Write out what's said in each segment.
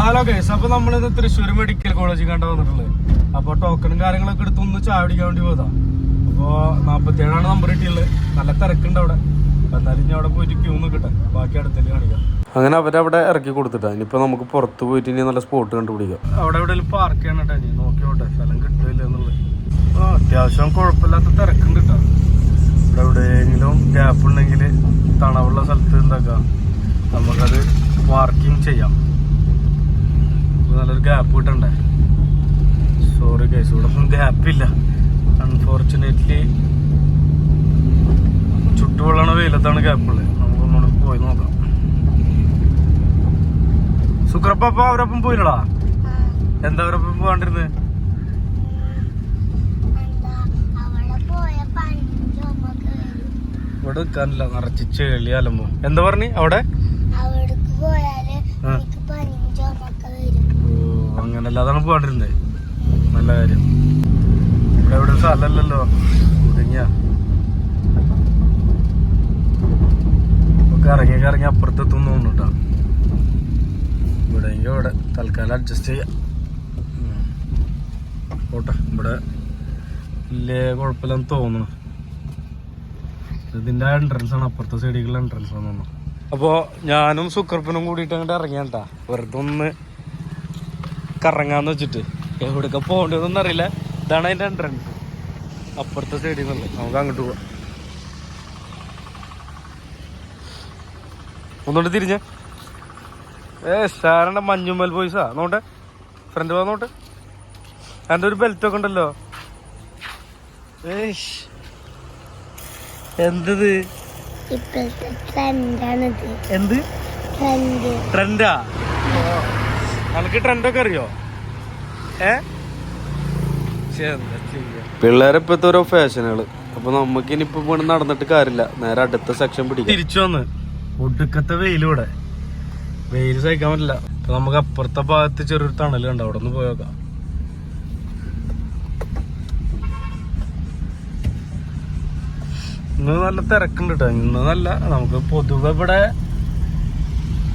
Hello case അപ്പൊ നമ്മളിന്ന് Thrissur medical കോളേജിൽ കണ്ട വന്നിട്ടുള്ളത്. അപ്പൊ ടോക്കണും കാര്യങ്ങളൊക്കെ എടുത്ത് ഒന്ന് ചാവടിക്കാൻ വേണ്ടി പോയതാ. അപ്പൊ നാപ്പത്തിയേഴാണ് നമ്പർ കിട്ടിയുള്ളത് നല്ല തിരക്കുണ്ട് അവിടെ. എന്നാലും ഇനി അവിടെ പോയിട്ട് ക്യൂ നിൽക്കട്ടെ ബാക്കി അടുത്തേക്ക് കാണിക്കാം. അങ്ങനെ അവരവിടെ ഇറക്കി കൊടുത്തിട്ടാ. ഇനിയിപ്പോ നമുക്ക് പുറത്ത് പോയിട്ട് ഇനി നല്ല സ്പോട്ട് കണ്ടുപിടിക്കാം. അവിടെ എവിടെ പാർക്ക് ചെയ്യണം കേട്ടോ ഇനി. നോക്കിയോട്ടെ സ്ഥലം കിട്ടില്ല എന്നുള്ളത്. ആ അത്യാവശ്യം കുഴപ്പമില്ലാത്ത തിരക്കുണ്ട് കേട്ടോ. ഇവിടെ എവിടെയെങ്കിലും ഗ്യാപ്പ് ഉണ്ടെങ്കിൽ തണവുള്ള സ്ഥലത്ത് എന്താക്കാം? നമുക്കത് പാർക്കിംഗ് ചെയ്യാം. നല്ലൊരു ഗ്യാപ്പ് കിട്ടണ്ടേ സോറി കേസ് ഇവിടെ ഒന്നും ഗ്യാപ്പില്ല അൺഫോർച്ചുനേറ്റ്ലി ചുട്ടുപൊള്ളണ വെയിലത്താണ് ഗ്യാപ്പുള്ളത് നമുക്ക് ഒന്നുകൂടെ പോയി നോക്കാം. സുക്രപ്പ അവരൊപ്പം പോയില്ലടാ? എന്താ അവരൊപ്പം പോകാണ്ടിരുന്നത് ഇവിടെ നിൽക്കാനില്ല നിറച്ച് ചെളി അലമ്പോ. എന്താ പറഞ്ഞു അവിടെ? ഓ, തണുപ്പ് അതാണ് പോകാണ്ടിരുന്നത് നല്ല കാര്യം. ഇവിടെ എവിടെ സ്ഥലമല്ലല്ലോ കുടുങ്ങിയ. ഇറങ്ങി ഇറങ്ങി അപ്പുറത്തെത്തും തോന്നുന്നുട്ടാ. ഇവിടെയെങ്കിൽ ഇവിടെ തൽക്കാലം അഡ്ജസ്റ്റ് ചെയ്യാം. പോട്ടെ ഇവിടെ വലിയ കുഴപ്പമില്ലെന്ന് തോന്നുന്നു. ഇതിന്റെ എൻട്രൻസ് ആണ് അപ്പുറത്തെ സൈഡിലുള്ള എൻട്രൻസ് ആണെന്ന് അപ്പോൾ അപ്പോ ഞാനും സുക്കർപ്പനും കൂടിയിട്ട് അങ്ങോട്ട് ഇറങ്ങിയാട്ടാ. വെറുതെ ഒന്ന് കറങ്ങാന്ന് വെച്ചിട്ട്. എവിടെയൊക്കെ പോകേണ്ടതെന്നൊന്നും അറിയില്ല. ഇതാണ് അതിന്റെ എൻട്രൻസ് അപ്പുറത്തെ സൈഡിൽ നിന്നുള്ളത് നമുക്ക് അങ്ങോട്ട് പോവാം. ഒന്നുകൊണ്ട് തിരിഞ്ഞ. ഏ സാറിന്റെ മഞ്ഞുമ്മൽ ബോയ്സാ നോട്ടെ ഫ്രണ്ട് പോ നോട്ടെ എന്റെ ഒരു ബെൽറ്റ് ഒക്കെ ഉണ്ടല്ലോ. ഏഷ് എന്തത്? എന്ത്? ട്രെൻഡ് ട്രെൻഡാ നമുക്ക് ട്രെൻഡൊക്കെ അറിയോ? ഏ? പിള്ളേരെ ഇപ്പത്തെ ഓരോ ഫാഷനുകൾ അപ്പൊ നമുക്ക് ഇനിയിപ്പോ ഇവിടെ നടന്നിട്ട് കാര്യമില്ല. നേരെ അടുത്ത സെക്ഷൻ പിടിക്കും. തിരിച്ചു വന്ന് ഒടുക്കത്തെ വെയിലൂടെ വെയിൽ സഹിക്കാൻ പറ്റില്ല. അപ്പൊ നമുക്ക് അപ്പുറത്തെ ഭാഗത്ത് ചെറിയൊരു തണൽ കണ്ടോ അവിടെ നിന്ന് പോയോക്കാം. ഇന്ന് നല്ല തിരക്കുണ്ട് കേട്ടോ ഇന്ന് നല്ല നമുക്ക് പൊതുവെ ഇവിടെ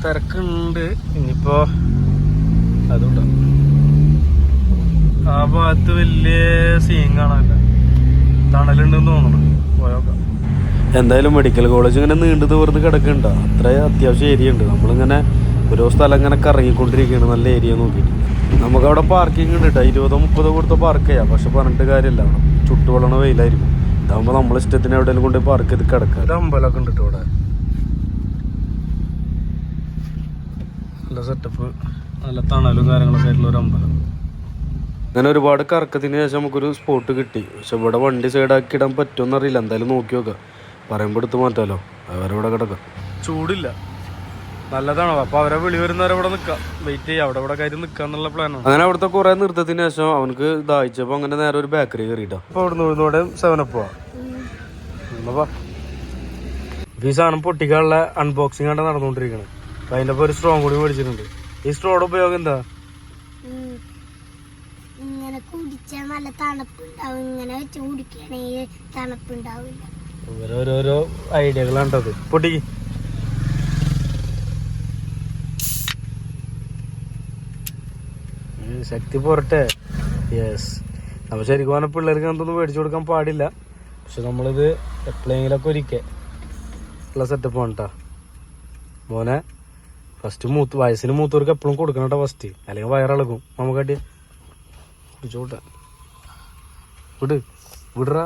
തിരക്കുണ്ട്. ഇനിയിപ്പോ അതുണ്ടോ ആ ഭാഗത്ത് വലിയ സീൻ കാണാനില്ല. തണലുണ്ടെന്ന് തോന്നുന്നു. പോയോക്കാം. എന്തായാലും മെഡിക്കൽ കോളേജ് ഇങ്ങനെ നീണ്ടു തീർന്ന് കിടക്കുന്നുണ്ട് അത്ര അത്യാവശ്യം ഏരിയ ഉണ്ട്. നമ്മളിങ്ങനെ ഓരോ സ്ഥലം ഇങ്ങനെ കറങ്ങിക്കൊണ്ടിരിക്കുകയാണ്. നല്ല ഏരിയ നോക്കിയിട്ട്. നമുക്ക് അവിടെ പാർക്കിംഗ് ഉണ്ട് കേട്ടോ ഇരുപതോ മുപ്പതോ കൊടുത്ത പാർക്ക് ചെയ്യാം പക്ഷെ പറഞ്ഞിട്ട് കാര്യമില്ല. അവിടെ ചുട്ടുപൊള്ളണ വെയിലായിരിക്കും. ഇതാകുമ്പോൾ നമ്മൾ ഇഷ്ടത്തിന് എവിടെയെങ്കിലും കൊണ്ട് പാർക്ക് ചെയ്ത് കിടക്കുക ഒരു അമ്പലമൊക്കെ ഉണ്ട് കേട്ടോ ഇവിടെ. നല്ല സെറ്റപ്പ് നല്ല തണലും കാര്യങ്ങളൊക്കെ ആയിട്ടുള്ള ഒരു അമ്പലം. അങ്ങനെ ഒരുപാട് കറക്കത്തിന് ശേഷം നമുക്കൊരു സ്പോട്ട് കിട്ടി. പക്ഷെ ഇവിടെ വണ്ടി സൈഡാക്കി ഇടാൻ പറ്റുമെന്ന് അറിയില്ല. എന്തായാലും നോക്കി നോക്കാം. പറയുമ്പോൾ എടുത്ത് മാറ്റാലോ. അവരവിടെ കിടക്കാം. ചൂടില്ല. നല്ലതാണോ അപ്പൊ അവരെ വിളി വരുന്നവരെ ഇവിടെ നിൽക്കാം വെയിറ്റ് ചെയ്യാം. അവിടെ ഇവിടെ കാര്യം നിൽക്കാന്നുള്ള പ്ലാനാണ് അങ്ങനെ അവിടുത്തെ കുറെ നിർത്തത്തിന് ശേഷം അവനക്ക് ദാഹിച്ചപ്പോ അങ്ങനെ നേരെ ഒരു ബേക്കറി കയറിയിട്ടോ അപ്പൊ അവിടെ നിന്ന് സെവനപ്പ് പോവാ ഈ സാധനം പൊട്ടിക്കാനുള്ള അൺബോക്സിംഗ് ആണ് നടന്നുകൊണ്ടിരിക്കുന്നത് അപ്പൊ അതിന്റെ ഒപ്പം ഒരു സ്ട്രോങ് കൂടി മേടിച്ചിട്ടുണ്ട്. ഈ സ്ട്രോയുടെ ഉപയോഗം എന്താ? ഇങ്ങനെ കുടിച്ചാൽ നല്ല തണുപ്പുണ്ടാവും. ഇങ്ങനെ വെച്ച് കുടിക്കണെങ്കിൽ തണുപ്പുണ്ടാവില്ല. ഓരോരോരോ ഐഡിയകളാണ്ടത് പൊട്ടിക്ക് ശക്തി പോരട്ടെ. യെസ് നമ്മ ശരിക്കും പറഞ്ഞാൽ പിള്ളേർക്ക് എന്തൊന്നും മേടിച്ചു കൊടുക്കാൻ പാടില്ല. പക്ഷെ നമ്മളിത് എപ്പോഴെങ്കിലൊക്കെ ഒരിക്കൽ ഉള്ള സെറ്റപ്പ് വേണ്ട മോനെ. ഫസ്റ്റ് മൂത്ത് വയസ്സിന് മൂത്തവർക്ക് എപ്പോഴും കൊടുക്കണം കേട്ടോ ഫസ്റ്റ് അല്ലെങ്കിൽ വയറിളകും. നമുക്കാട്ടി കുടിച്ചോട്ടെ വിട്. വിടറ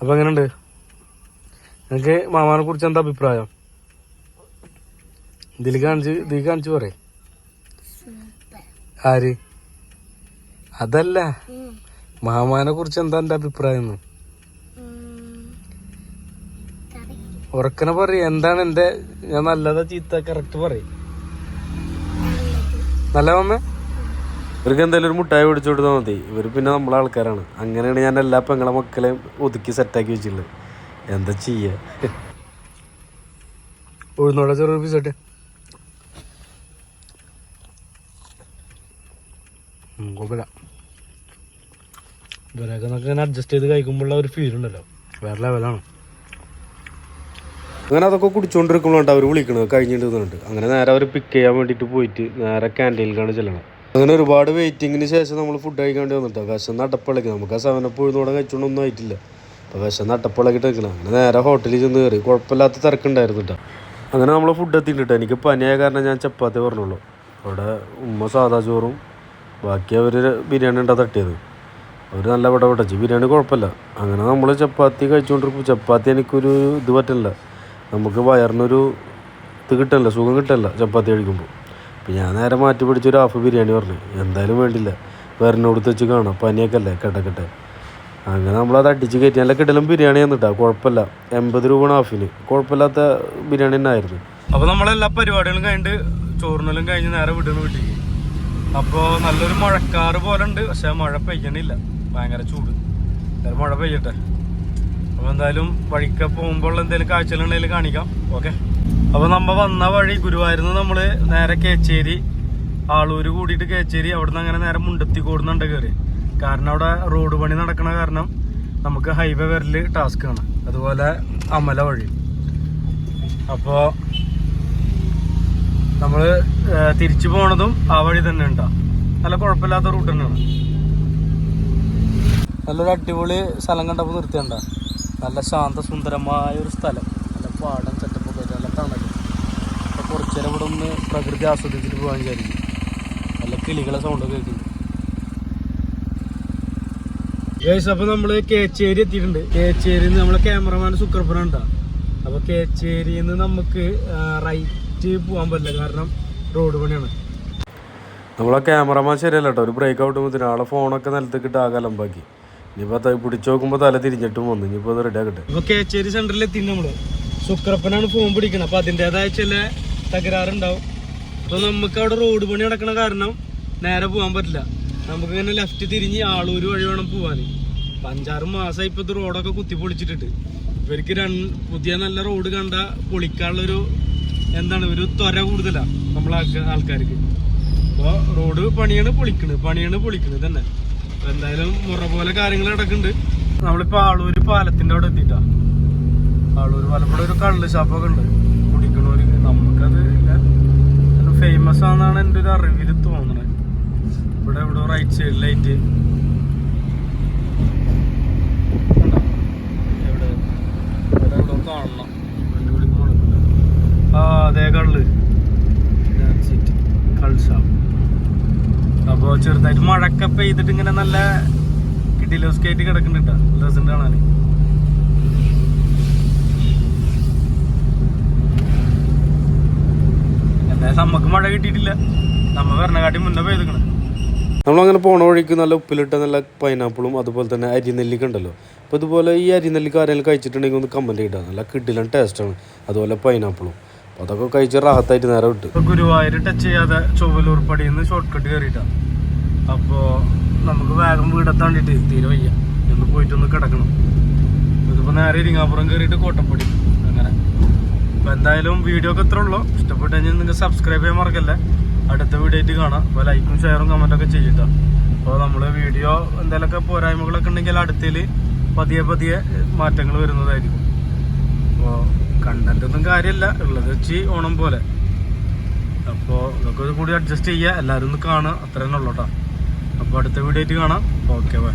അപ്പൊ എങ്ങനെയുണ്ട്? നിങ്ങക്ക് മാമാനെ കുറിച്ച് എന്താ അഭിപ്രായം? ഇതിൽ കാണിച്ച് ഇതിൽ കാണിച്ചു പറയേ. ആര്? അതല്ല. മാമാനെ കുറിച്ച് എന്താ എന്റെ അഭിപ്രായം? ഉറക്കണ ഉറക്കനെ പറയും. എന്താണ് എന്റെ ഞാൻ നല്ലതാ ചീത്ത കറക്റ്റ് പറയും. നല്ല മാമ? ഇവർക്ക് എന്തായാലും ഒരു മുട്ടായി പിടിച്ചു കൊടുത്താൽ മതി. ഇവർ പിന്നെ നമ്മളെ ആൾക്കാരാണ്. അങ്ങനെയാണ് ഞാൻ എല്ലാ പെങ്ങളെ മക്കളെയും ഒതുക്കി സെറ്റാക്കി വെച്ചിട്ടുള്ളത്. എന്താ ചെയ്യ? ഉഴുന്നോടെ ചെറിയ പീസട്ടെ കുഴപ്പമില്ല ഇവരൊക്കെ നമുക്ക് അഡ്ജസ്റ്റ് ചെയ്ത് കഴിക്കുമ്പോഴുള്ള ഒരു ഫീൽ ഉണ്ടല്ലോ. വേറെ ലെവലാണ് അങ്ങനെ അതൊക്കെ കുടിച്ചുകൊണ്ടിരിക്കുമ്പോഴാണ് അവർ വിളിക്കണത് കഴിഞ്ഞിട്ട് അങ്ങനെ നേരെ അവർ പിക്ക് ചെയ്യാൻ വേണ്ടിയിട്ട് പോയിട്ട് നേരെ ക്യാന്റീനിലേക്കാണ് ചെല്ലണം അങ്ങനെ ഒരുപാട് വെയിറ്റിങ്ങിന് ശേഷം നമ്മൾ ഫുഡ് കഴിക്കാൻ വന്നിട്ടോ. വിശന്ന് അടപ്പിളക്കി നമുക്ക് ആ സെവനപ്പ് ഉഴുന്നോടെ കഴിച്ചുകൊണ്ടൊന്നും ആയിട്ടില്ല. അപ്പോൾ വിശന്ന് അട്ടപ്പിളക്കിട്ട് നിൽക്കണം അങ്ങനെ നേരെ ഹോട്ടലിൽ ചെന്ന് കയറി കുഴപ്പമില്ലാത്ത തിരക്കുണ്ടായിരുന്നു അങ്ങനെ നമ്മൾ ഫുഡ് എത്തിയിട്ടുണ്ട്. എനിക്ക് പനിയായ കാരണം ഞാൻ ചപ്പാത്തി പറഞ്ഞുള്ളൂ അവിടെ ഉമ്മ സാദാ ചോറും ബാക്കി അവർ ബിരിയാണി ഉണ്ടാ തട്ടിയത്. അവർ നല്ല പട പടച്ച് ബിരിയാണി കുഴപ്പമില്ല. അങ്ങനെ നമ്മൾ ചപ്പാത്തി കഴിച്ചുകൊണ്ടിരിക്കും ചപ്പാത്തി എനിക്കൊരു ഇത് പറ്റില്ല. നമുക്ക് വയറിനൊരു ഇത് കിട്ടില്ല സുഖം കിട്ടില്ല ചപ്പാത്തി കഴിക്കുമ്പോൾ അപ്പം ഞാൻ നേരെ മാറ്റി പിടിച്ചൊരു ഹാഫ് ബിരിയാണി പറഞ്ഞു. എന്തായാലും വേണ്ടില്ല. വേറിനോടുത്ത് വെച്ച് കാണാം. പനിയൊക്കെ അല്ലേ കെട്ടക്കെട്ടെ അങ്ങനെ നമ്മളത് അടിച്ച് കയറ്റി. നല്ല കിടലും ബിരിയാണി തന്നിട്ടാ. കുഴപ്പമില്ല. എൺപത് രൂപ ഹാഫിന് കുഴപ്പമില്ലാത്ത ബിരിയാണി തന്നെ ആയിരുന്നു. അപ്പോൾ നമ്മളെല്ലാ പരിപാടികളും കഴിഞ്ഞിട്ട് ചോറിനെല്ലാം കഴിഞ്ഞ് നേരെ വിടുന്നു വീട്ടിലേക്ക്. അപ്പോൾ നല്ലൊരു മഴക്കാറ് പോലെ ഉണ്ട്. പക്ഷേ മഴ പെയ്യണില്ല. ഭയങ്കര ചൂട്. എന്തായാലും മഴ പെയ്യട്ടെ. അപ്പോൾ എന്തായാലും വഴിക്ക് പോകുമ്പോൾ എന്തെങ്കിലും കാഴ്ചകളുണ്ടെങ്കിൽ കാണിക്കാം. ഓക്കെ അപ്പോൾ നമ്മ വന്ന വഴി ഗുരുവായൂരിന്ന് നമ്മൾ നേരെ കേച്ചേരി ആളൂര് കൂടിയിട്ട് കേച്ചേരി അവിടുന്ന് അങ്ങനെ നേരെ മുണ്ടത്തി കൂടുന്നുണ്ട് കയറി കാരണം അവിടെ റോഡ് പണി നടക്കണ കാരണം നമുക്ക് ഹൈവേ ടാസ്ക് ആണ്. അതുപോലെ അമല വഴി. അപ്പോൾ നമ്മൾ തിരിച്ചു പോണതും ആ വഴി തന്നെ ഉണ്ടാ. നല്ല കുഴപ്പമില്ലാത്ത റൂട്ട് തന്നെയാണ്. നല്ലൊരു അടിപൊളി സ്ഥലം കണ്ടപ്പോൾ നിർത്തിയണ്ട നല്ല ശാന്ത സുന്ദരമായ ഒരു സ്ഥലം. നല്ല പാടം സെറ്റപ്പ് ഒക്കെ ആയിട്ട് നല്ല തണൽ. അപ്പോൾ കുറച്ച് നേരം ഇവിടെ ഒന്ന് പ്രകൃതി ആസ്വദിച്ചിട്ട് പോകാൻ വിചാരിക്കും നല്ല കിളികളെ സൗണ്ടൊക്കെ കേൾക്കുന്നു. ഗൈസ് അപ്പോൾ നമ്മൾ കേച്ചേരി എത്തിയിട്ടുണ്ട്. കേച്ചേരി നമ്മളെ ക്യാമറമാൻ സുക്രപ്പന ഉണ്ടാ അപ്പോൾ കേച്ചേരിയിൽ നിന്ന് നമുക്ക് റൈറ്റ് പോകാൻ പറ്റില്ല. കാരണം റോഡ് പണിയാണ്. നമ്മളെ ക്യാമറമാൻ ശരിയല്ല കേട്ടോ. ഒരു ബ്രേക്ക് ഔട്ട് മുതൽ ആളെ ഫോണൊക്കെ നിലത്തേക്ക് ഇട്ട് ആകെ അലമ്പാക്കി ഇനിയിപ്പോൾ പിടിച്ചു നോക്കുമ്പോൾ തല തിരിഞ്ഞിട്ടും വന്നു. ഇനിയിപ്പോൾ അത് റെഡി ആക്കട്ടെ. ഇപ്പോൾ കേച്ചേരി സെന്ററിൽ എത്തി നമ്മൾ. ശുക്രപ്പനാണ് ഫോൺ പിടിക്കുന്നത് അപ്പോൾ അതിന്റെതായ ചില തകരാറുണ്ടാവും. അപ്പോൾ നമുക്ക് അവിടെ റോഡ് പണി നടക്കണ കാരണം നേരെ പോകാൻ പറ്റില്ല. നമുക്ക് ഇങ്ങനെ ലെഫ്റ്റ് തിരിഞ്ഞ് ആളൂര് വഴി വേണം പോകാൻ അപ്പം അഞ്ചാറ് മാസമായി ഇപ്പോൾ ഇത് റോഡൊക്കെ കുത്തി പൊളിച്ചിട്ടിട്ട്. ഇവർക്ക് രണ്ട് പുതിയ നല്ല റോഡ് കണ്ട പൊളിക്കാനുള്ളൊരു എന്താണ് ഒരു ത്വര കൂടുതലാ നമ്മളെ ആൾക്കാർക്ക്. അപ്പോൾ റോഡ് പണിയാണ് പൊളിക്കണ് പണിയാണ് പൊളിക്കണ് തന്നെ അപ്പൊ എന്തായാലും മുറ പോലെ കാര്യങ്ങൾ നടക്കുന്നുണ്ട്. നമ്മളിപ്പോ ആളൂര് പാലത്തിന്റെ അവിടെ എത്തിട്ടാ ആളൂര് പാലം ഇവിടെ ഒരു കള്ള് ഷാപ്പൊക്കെ ഉണ്ട്. കുടിക്കണോര് നമുക്കത് ഫേമസ് ആണെന്നാണ് എന്റെ ഒരു അറിവിൽ തോന്നണത് ഇവിടെ ഇവിടെ റൈറ്റ് സൈഡിലായിട്ട് എവിടെ? ഇവിടെ കാണണം. ആ അതേ കള്ള് ഷാപ്പ് അപ്പൊ ചെറുതായിട്ട് മഴക്ക പെയ്തിട്ട് ഇങ്ങനെ നല്ല കിട്ടിലോസ്കായിട്ട് കിടക്കുന്നുണ്ട് നല്ല രസം കാണാന് എന്തായാലും നമുക്ക് മഴ കിട്ടിയിട്ടില്ല. നമ്മ വരണകാട്ടി മുന്നേ പെയ്തിക്കണ്. നമ്മളങ്ങനെ പോണ വഴിക്ക് നല്ല ഉപ്പിലിട്ട നല്ല പൈനാപ്പിളും അതുപോലെ തന്നെ അരിനെല്ലിക്ക ഉണ്ടല്ലോ. അപ്പോൾ ഇതുപോലെ ഈ അരിനെല്ലിക്ക ആരെങ്കിലും കഴിച്ചിട്ടുണ്ടെങ്കിൽ ഒന്ന് കമന്റ് ഇടുക നല്ല കിഡിലൻ ടേസ്റ്റാണ് അതുപോലെ പൈനാപ്പിളും അപ്പോൾ അതൊക്കെ കഴിച്ച് റാഹത്തായിട്ട് നേരെ വിട്ടു. ഗുരുവായൂർ ടച്ച് ചെയ്യാതെ ചൊവ്വലൂർ പടിയിൽ നിന്ന് ഷോർട്ട് കട്ട് കയറിയിട്ടാണ് അപ്പോൾ നമുക്ക് വേഗം വീടെത്താണ്ടിട്ട് തീരെ വയ്യ. ഒന്ന് പോയിട്ടൊന്ന് കിടക്കണം. ഇതിപ്പോൾ നേരെ ഇരിങ്ങാപ്പുറം കയറിയിട്ട് കോട്ടപ്പടി. അങ്ങനെ. അപ്പോൾ എന്തായാലും വീഡിയോ ഒക്കെ ഇത്ര ഉള്ളൂ. ഇഷ്ടപ്പെട്ട് കഴിഞ്ഞാൽ നിങ്ങൾ സബ്സ്ക്രൈബ് ചെയ്യാൻ മറക്കല്ലേ? അടുത്ത വീഡിയോ ആയിട്ട് കാണാം. അപ്പോൾ ലൈക്കും ഷെയറും കമന്റൊക്കെ ചെയ്യട്ടോ അപ്പോൾ നമ്മൾ വീഡിയോ എന്തെങ്കിലുമൊക്കെ പോരായ്മകളൊക്കെ ഉണ്ടെങ്കിൽ അടുത്തിൽ പതിയെ പതിയെ മാറ്റങ്ങൾ വരുന്നതായിരിക്കും. അപ്പോൾ ഒന്നും കാര്യമല്ല ഉള്ളത് വെച്ച് ഓണം പോലെ. അപ്പോൾ ഇതൊക്കെ കൂടി അഡ്ജസ്റ്റ് ചെയ്യുക എല്ലാവരും ഒന്ന് കാണുക. അത്ര തന്നെ ഉള്ളൂ കേട്ടോ അപ്പോൾ അടുത്ത വീഡിയോ ആയിട്ട് കാണാം. Okay bye